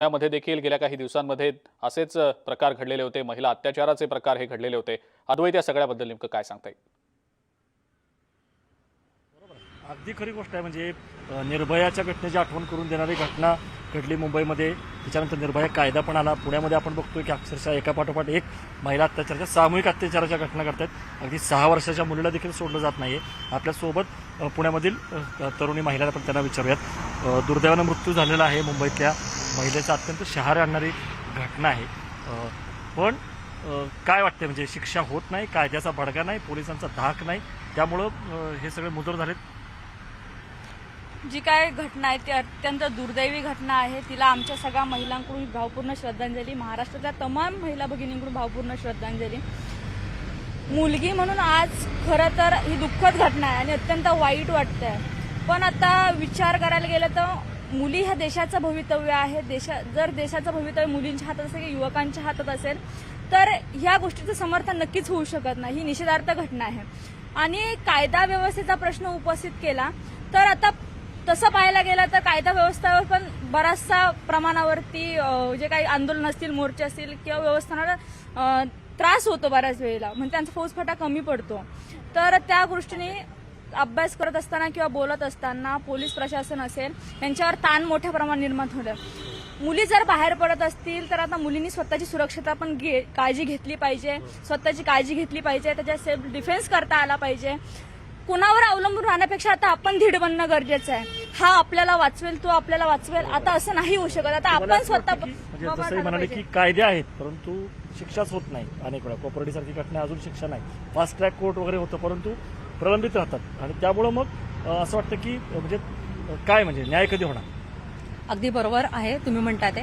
पुण्यामध्ये देखील गेल्या काही दिवसांमध्ये असेच प्रकार घडलेले होते. महिला अत्याचाराचे प्रकार हे घडलेले होते. अद्वैत या सगळ्याबद्दल नेमकं काय सांगता येईल? अगदी खरी गोष्ट आहे. म्हणजे निर्भयाच्या घटनेची आठवण करून देणारी घटना घडली मुंबईमध्ये. त्याच्यानंतर निर्भया कायदा पण आला. पुण्यामध्ये आपण बघतोय की अक्षरशः एका पाठोपाठ एक महिला अत्याचाराच्या सामूहिक अत्याचाराच्या घटना घडतात. अगदी सहा वर्षाच्या मुलीला देखील सोडलं जात नाहीये. आपल्यासोबत पुण्यामधील तरुणी महिला पण त्यांना विचारूयात. दुर्दैवानं मृत्यू झालेला आहे मुंबईतल्या महिलेचा अत्यंत शहार आणणारी घटना आहे. पण काय वाटते म्हणजे शिक्षा होत नाही कायद्याचा भडका नाही पोलिसांचा धाक नाही त्यामुळं हे सगळे मुदर झालेत? जी काय घटना आहे ती अत्यंत दुर्दैवी घटना आहे. तिला आमच्या सगळ्या महिलांकडून भावपूर्ण श्रद्धांजली महाराष्ट्रातल्या तमाम महिला भगिनींकडून भावपूर्ण श्रद्धांजली. मुलगी म्हणून आज खरं तर ही दुःखद घटना आहे आणि अत्यंत वाईट वाटतंय. पण आता विचार करायला गेलं तर मुली ह्या देशाचं भवितव्य आहे. देशा जर देशाचं भवितव्य मुलींच्या हातात असेल किंवा युवकांच्या हातात असेल तर ह्या गोष्टीचं समर्थन नक्कीच होऊ शकत नाही. ही निषेधार्थ घटना आहे. आणि कायदा व्यवस्थेचा प्रश्न उपस्थित केला तर आता तसं पाहायला गेलं तर कायदा व्यवस्थेवर पण बराचसा प्रमाणावरती जे काही आंदोलन असतील मोर्चे असतील किंवा व्यवस्थानाला त्रास होतो बऱ्याच वेळेला. म्हणजे त्यांचा फौजफाटा कमी पडतो. तर त्या गोष्टीने अभ्यास करत असताना किंवा बोलत असताना पोलीस प्रशासन असेल यांच्यावर ताण मोठ्या प्रमाणात निर्माण होतं मुली जर बाहेर पडत असतील तर आता मुलींनी स्वतःची सुरक्षता पण घे काळजी घेतली पाहिजे. स्वतःची काळजी घेतली पाहिजे त्याच्या सेल्फ डिफेन्स करता आला पाहिजे. कुणावर अवलंबून राहण्यापेक्षा आता आपण धीड बनणं गरजेचं आहे. हा आपल्याला वाचवेल तो आपल्याला वाचवेल. आता असं नाही होऊ शकत. आता आपण स्वतः म्हणजे म्हणाले की. कायदे आहेत परंतु शिक्षाच होत नाही अनेक वेळा. कॉपरेटिव्ह सारखी घटना अजून शिक्षा नाही. फास्ट ट्रॅक कोर्ट वगैरे होतं परंतु प्रलंबित राहतात. आणि त्यामुळं मग असं वाटतं की म्हणजे काय म्हणजे न्याय कधी होणार? अगदी बरोबर आहे तुम्ही म्हणता ते.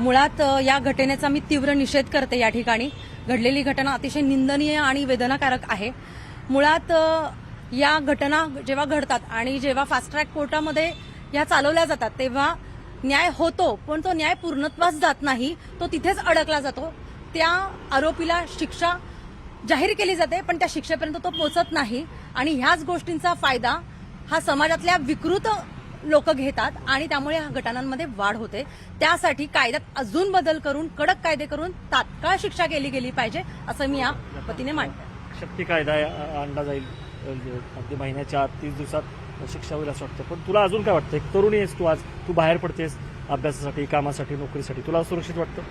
मुळात या घटनेचा मी तीव्र निषेध करते या ठिकाणी. घडलेली घटना अतिशय निंदनीय आणि वेदनाकारक आहे. मुळात या घटना जेव्हा घडतात आणि जेव्हा फास्ट ट्रॅक कोर्टामध्ये या चालवल्या जातात तेव्हा न्याय होतो पण तो न्याय पूर्णत्वास जात नाही तो तिथेच अडकला जातो. त्या आरोपीला शिक्षा जाहीर केली जाते पण त्या शिक्षेपर्यंत तो पोचत नाही. आणि ह्याच गोष्टींचा फायदा हा समाजातल्या विकृत लोक घेतात आणि त्यामुळे ह्या घटनांमध्ये वाढ होते. त्यासाठी कायद्यात अजून बदल करून कडक कायदे करून तात्काळ शिक्षा केली गेली पाहिजे असं मी या पतीने मांडते शक्ती कायदा आणला जाईल अगदी महिन्याच्या आत तीस दिवसात शिक्षा होईल असं वाटतं. पण तुला अजून काय वाटतं? एक तरुणी आहेस तू आज तू बाहेर पडतेस अभ्यासासाठी कामासाठी नोकरीसाठी. तुला सुरक्षित वाटतं?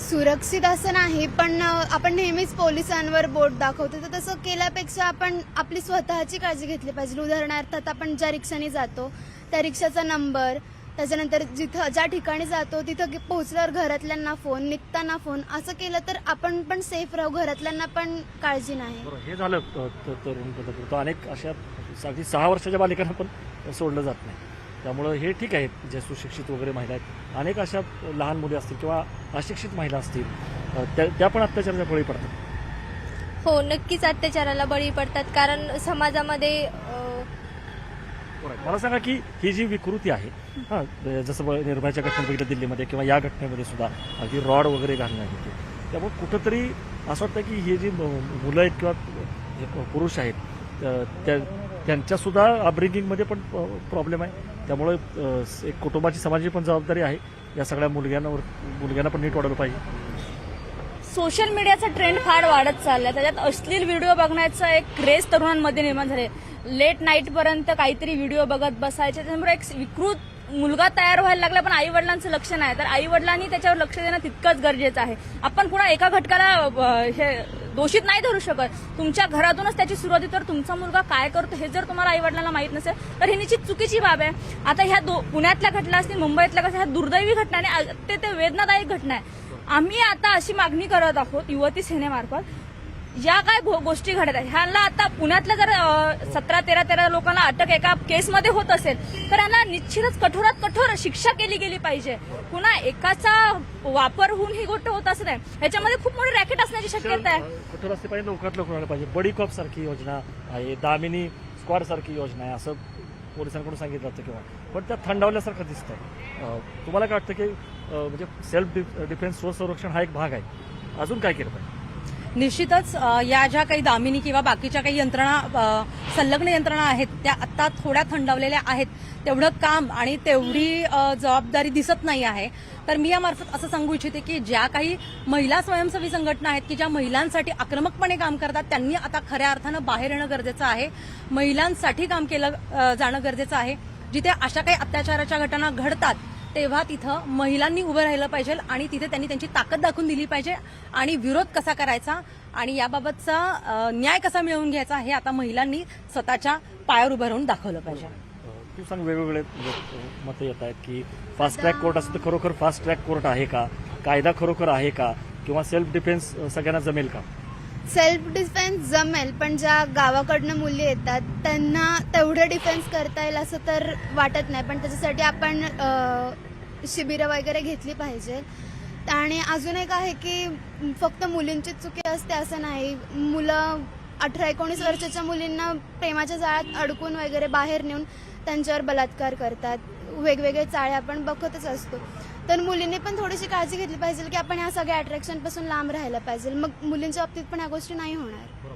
सुरक्षित असं नाही पण आपण नेहमीच पोलिसांवर बोट दाखवतो. तर तसं केल्यापेक्षा आपण आपली स्वतःची काळजी घेतली पाहिजे. उदाहरणार्थ आता आपण ज्या रिक्षाने जातो त्या रिक्षाचा नंबर त्याच्यानंतर जिथं ज्या ठिकाणी जातो तिथं पोहोचल्यावर घरातल्यांना फोन निघताना फोन असं केलं तर आपण पण सेफ राहू घरातल्यांना पण काळजी नाही. हे झालं तरुण अनेक अशा अगदी सहा वर्षाच्या बालिकांना पण सोडलं जात नाही. त्यामुळं हे ठीक आहे जे सुशिक्षित वगैरे महिला आहेत. अनेक अशा लहान मुली असतील किंवा अशिक्षित महिला असतील त्या त्या पण अत्याचाराच्या बळी पडतात. हो नक्कीच अत्याचाराला बळी पडतात. कारण समाजामध्ये. मला सांगा की ही जी विकृती आहे हां जसं निर्भयाच्या घटनेत बघितलं दिल्लीमध्ये किंवा या घटनेमध्ये सुद्धा अगदी रॉड वगैरे घालण्यात येते. त्यामुळे कुठंतरी असं वाटतं की ही जी म- मुलं आहेत किंवा पुरुष आहेत त्या त्यांच्यासुद्धा अपब्रिंगिंगमध्ये पण प्रॉब्लेम आहे. त्यामुळे एक कुटुंबाची समाजाची पण जबाबदारी आहे. या सगळ्या मुलग्यांवर मुलग्यांना पण नीट वाढवलं पाहिजे. सोशल मीडियाचा ट्रेंड फार वाढत चालला त्याच्यात अश्लील व्हिडिओ बघण्याचा एक क्रेज तरुणांमध्ये निर्माण झाले लेट नाईट पर्यंत काहीतरी व्हिडिओ बघत बसायचे. त्यामुळे एक विकृत मुलगा तयार व्हायला लागला पण आई वडिलांचं लक्ष नाही. तर आई वडिलांनी त्याच्यावर लक्ष देणं तितकंच गरजेचं आहे. आपण पुन्हा एका घटकाला हे दोषित नाही धरू शकत. तुमच्या घरातूनच त्याची सुरुवात तर तुमचा मुलगा काय करतो हे जर तुम्हाला आईवडिलांना माहीत नसेल तर ही निश्चित चुकीची बाब आहे. आता ह्या दो पुण्यातल्या घटना असतील मुंबईतल्या कसं ह्या दुर्दैवी घटना आणि ते ते वेदनादायक घटना आहे. आम्ही आता अशी मागणी करत आहोत युवती सेनेमार्फत या काय गोष्टी घडत आहेत? ह्यांना आता पुण्यातल्या जर सतरा तेरा तेरा लोकांना अटक एका केसमध्ये होत असेल तर यांना निश्चितच कठोरात कठोर शिक्षा केली गेली पाहिजे. पुन्हा एकाचा वापर होऊन ही गोष्ट होत असं नाही ह्याच्यामध्ये खूप मोठी रॅकेट असण्याची शक्यता आहे. कठोर असते पाहिजे लवकरात लवकर पाहिजे. बडी कॉप सारखी योजना आहे दामिनी स्क्वॉड सारखी योजना आहे असं पोलिसांकडून सांगितलं जातं किंवा. पण त्या थंडावल्यासारखं दिसतंय. अं, तुम्हाला काय वाटतं की म्हणजे सेल्फ डिफेन्स स्वसंरक्षण हा एक भाग आहे. अजून काय केलं पाहिजे? निश्चितच या ज्या काही दामिनी किंवा बाकीच्या काही यंत्रणा संलग्न यंत्रणा आहेत त्या आत्ता थोड्या थंडावलेल्या आहेत. तेवढं काम आणि तेवढी जबाबदारी दिसत नाही आहे. तर मी यामार्फत असं सांगू इच्छिते की ज्या काही महिला स्वयंसेवी संघटना आहेत की ज्या महिलांसाठी आक्रमकपणे काम करतात त्यांनी आता खऱ्या अर्थानं बाहेर येणं गरजेचं आहे. महिलांसाठी काम केलं जाणं गरजेचं आहे. जिथे अशा काही अत्याचाराच्या घटना घडतात तेव्हा तिथं महिलांनी उभं राहिलं पाहिजे आणि तिथे त्यांनी त्यांची ताकद दाखवून दिली पाहिजे. आणि विरोध कसा करायचा आणि याबाबतचा न्याय कसा मिळवून घ्यायचा हे आता महिलांनी स्वतःच्या पायावर उभं राहून दाखवलं पाहिजे. तू सांग वेगवेगळे मत येत आहेत की फास्ट ट्रॅक कोर्ट असं तर खरोखर फास्ट ट्रॅक कोर्ट आहे का? कायदा खरोखर आहे का? किंवा सेल्फ डिफेन्स सगळ्यांना जमेल का? सेल्फ डिफेन्स जमेल पण ज्या गावाकडनं मुली येतात त्यांना तेवढं डिफेन्स करता येईल असं तर वाटत नाही. पण त्याच्यासाठी आपण शिबिरं वगैरे घेतली पाहिजे. आणि अजून एक आहे की फक्त मुलींचीच चुकी असते असं नाही. मुलं अठरा एकोणीस वर्षाच्या मुलींना प्रेमाच्या जाळ्यात अडकून वगैरे बाहेर नेऊन त्यांच्यावर बलात्कार करतात. वेगवेगळे चाळे आपण बघतच असतो. तर मुलींनी पण थोडीशी काळजी घेतली पाहिजे की आपण या सगळ्या अट्रॅक्शनपासून लांब राहायला पाहिजे. मग मुलींच्या बाबतीत पण या गोष्टी नाही होणार.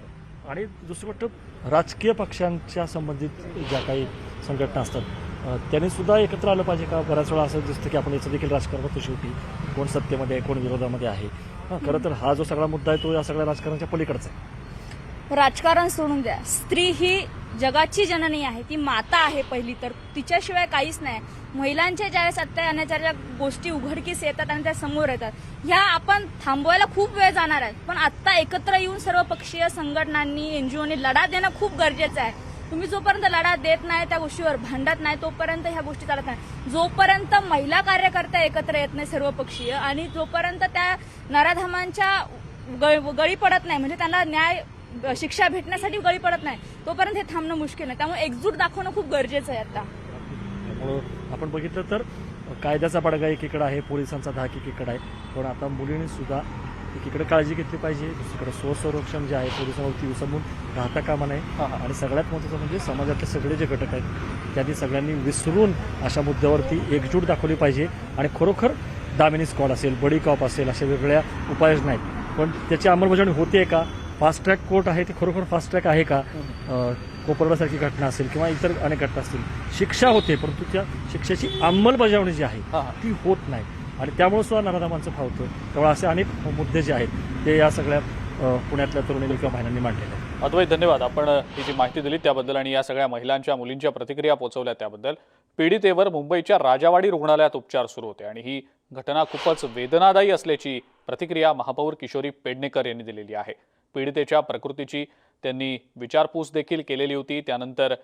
आणि दुसरी गोष्ट राजकीय पक्षांच्या संबंधित ज्या काही संघटना असतात त्यांनी सुद्धा एकत्र आलं पाहिजे का? बऱ्याच वेळा असं दिसतं की आपण याचं देखील राजकारण होतो शेवटी. कोण सत्तेमध्ये आहे कोण विरोधामध्ये आहे? खरं तर हा जो सगळा मुद्दा आहे तो या सगळ्या राजकारणाच्या पलीकडचा आहे. राजकारण सोडून द्या. स्त्री ही जगाची जननी आहे ती माता आहे पहिली तर तिच्याशिवाय काहीच नाही. महिलांच्या ज्यावेळेस अत्याचार अनाचाराच्या गोष्टी उघडकीस येतात आणि त्या समोर येतात ह्या आपण थांबवायला खूप वेळ जाणार आहे. पण आत्ता एकत्र येऊन सर्व पक्षीय संघटनांनी एनजीओनी लढा देणं खूप गरजेचं आहे. तुम्ही जोपर्यंत लढा देत नाही त्या गोष्टीवर भांडत नाही तोपर्यंत ह्या गोष्टी चालत नाही. जोपर्यंत महिला कार्यकर्ते एकत्र येत नाही सर्व पक्षीय आणि जोपर्यंत त्या नराधामांच्या गळी पडत नाही म्हणजे त्यांना न्याय शिक्षा भेटण्यासाठी गळी पडत नाही. तोपर्यंत हे थांबणं मुश्किल आहे त्यामुळे एकजूट दाखवणं खूप गरजेचं आहे आता. त्यामुळं आपण बघितलं तर कायद्याचा बडगा एकीकडे आहे पोलिसांचा धाक एकीकडे आहे. पण आता मुलींनी सुद्धा एकीकडे काळजी घेतली पाहिजे दुसरीकडे स्वसंरक्षण जे आहे पोलिसांवरती विसंबून राहता कामा नये. आणि सगळ्यात महत्त्वाचं म्हणजे समाजातले सगळे जे घटक आहेत त्यांनी सगळ्यांनी विसरून अशा मुद्द्यावरती एकजूट दाखवली पाहिजे. आणि खरोखर दामिनी स्क्वॉड असेल बडी कॉप असेल अशा वेगवेगळ्या उपाययोजना आहेत. पण त्याची अंमलबजावणी होते का? फास्ट ट्रॅक कोर्ट आहे ते खरोखर फास्ट ट्रॅक आहे का? अं, कोपरडासारखी घटना असेल किंवा इतर अनेक घटना असतील. शिक्षा होते परंतु त्या शिक्षेची अंमलबजावणी जी आहे हा, हा. ती होत नाही. आणि त्यामुळे सुद्धा नराधामांचं फावतं त्यामुळे असे अनेक मुद्दे जे आहेत ते या सगळ्या पुण्यातल्या तरुणींनी किंवा महिलांनी मांडलेले आहेत. अद्वैत धन्यवाद. आपण ही जी माहिती दिली त्याबद्दल आणि या सगळ्या महिलांच्या मुलींच्या प्रतिक्रिया पोहोचवल्या त्याबद्दल पीडितेवर मुंबईच्या राजावाडी रुग्णालयात उपचार सुरू होते आणि ही घटना खूपच वेदनादायी असल्याची प्रतिक्रिया महापौर किशोरी पेडणेकर यांनी दिलेली आहे. पीडितेच्या प्रकृतीची त्यांनी विचारपूस देखील केलेली होती. त्यानंतर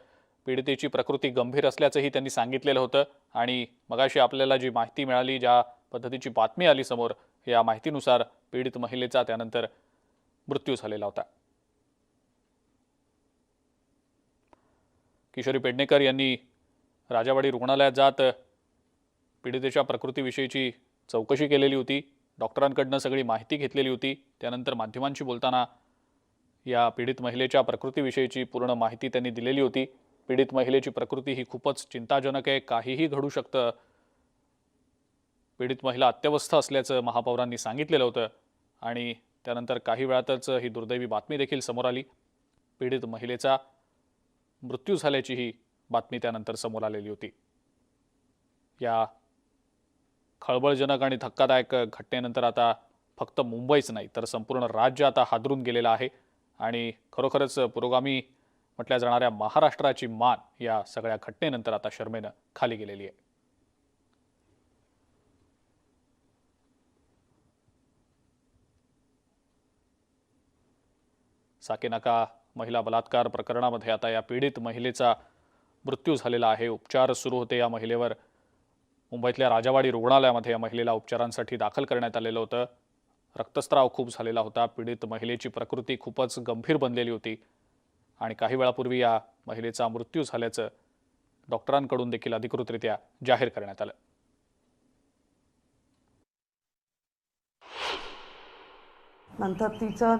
पीडितेची प्रकृती गंभीर असल्याचंही त्यांनी सांगितलेलं होतं. आणि मगाशी आपल्याला जी माहिती मिळाली ज्या पद्धतीची बातमी आली समोर या माहितीनुसार पीडित महिलेचा त्यानंतर मृत्यू झालेला होता. किशोरी पेडणेकर यांनी राजावाडी रुग्णालयात जात पीडितेच्या प्रकृतीविषयीची चौकशी केलेली होती. डॉक्टरांकडनं सगळी माहिती घेतलेली होती. त्यानंतर माध्यमांशी बोलताना या पीडित महिलेच्या प्रकृतीविषयीची पूर्ण माहिती त्यांनी दिलेली होती. पीडित महिलेची प्रकृती ही खूपच चिंताजनक आहे. काहीही घडू शकतं. पीडित महिला अत्यवस्थ असल्याचं महापौरांनी सांगितलेलं होतं. आणि त्यानंतर काही वेळातच ही दुर्दैवी बातमी देखील समोर आली. पीडित महिलेचा मृत्यू झाल्याची ही बातमी त्यानंतर समोर आलेली होती. या खळबळजनक आणि धक्कादायक घटनेनंतर आता फक्त मुंबईच नाही तर संपूर्ण राज्य आता हादरून गेलेलं आहे. आणि खरोखरच पुरोगामी म्हटल्या जाणाऱ्या महाराष्ट्राची मान या सगळ्या घटनेनंतर आता शर्मेनं खाली गेलेली आहे. साकेनाका महिला बलात्कार प्रकरणामध्ये आता या पीडित महिलेचा मृत्यू झालेला आहे. उपचार सुरू होते या महिलेवर. मुंबईतल्या राजावाडी रुग्णालयामध्ये या महिलेला उपचारांसाठी दाखल करण्यात आलेलं होतं. रक्तस्राव खूप झालेला होता. पीडित महिलेची प्रकृती खूपच गंभीर बनलेली होती. आणि काही वेळापूर्वी या महिलेचा मृत्यू झाल्याचं डॉक्टरांकडून देखील अधिकृतरित्या जाहीर करण्यात आलं. नंतर तिचं